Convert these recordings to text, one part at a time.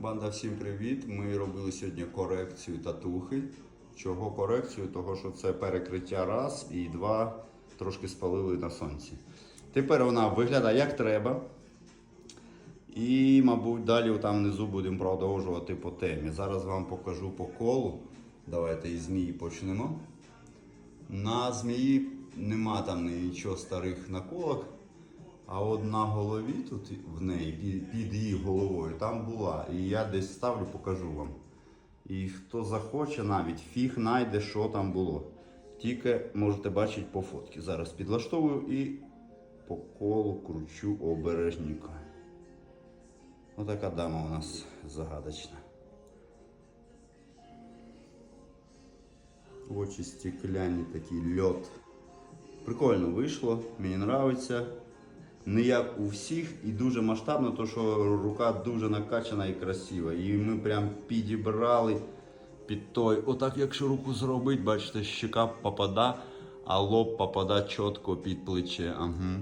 Банда, всім привіт! Ми робили сьогодні корекцію татухи. Чого корекцію? Того, що це перекриття раз і два трошки спалили на сонці. Тепер вона виглядає як треба. І, мабуть, далі там внизу будемо продовжувати по темі. Зараз вам покажу по колу. Давайте із змії почнемо. На змії нема там нічого старих наколок. А от на голові тут в неї, під, її головою, там була. І я десь ставлю, покажу вам. І хто захоче навіть, фіг знайде, що там було. Тільки можете бачити по фотці. Зараз підлаштовую і по колу кручу обережненько. Отака дама у нас загадочна. Очі стекляні, такий льот. Прикольно вийшло, мені подобається. Не як у всіх і дуже масштабно, то що рука дуже накачана і красива. І ми прям підібрали під той. Отак, якщо руку зробить, бачите, щека попада, а лоб попада чітко під плече. Ага.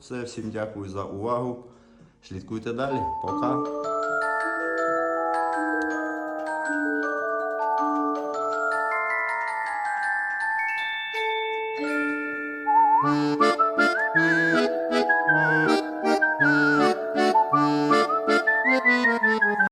Все, всім дякую за увагу. Слідкуйте далі. Пока.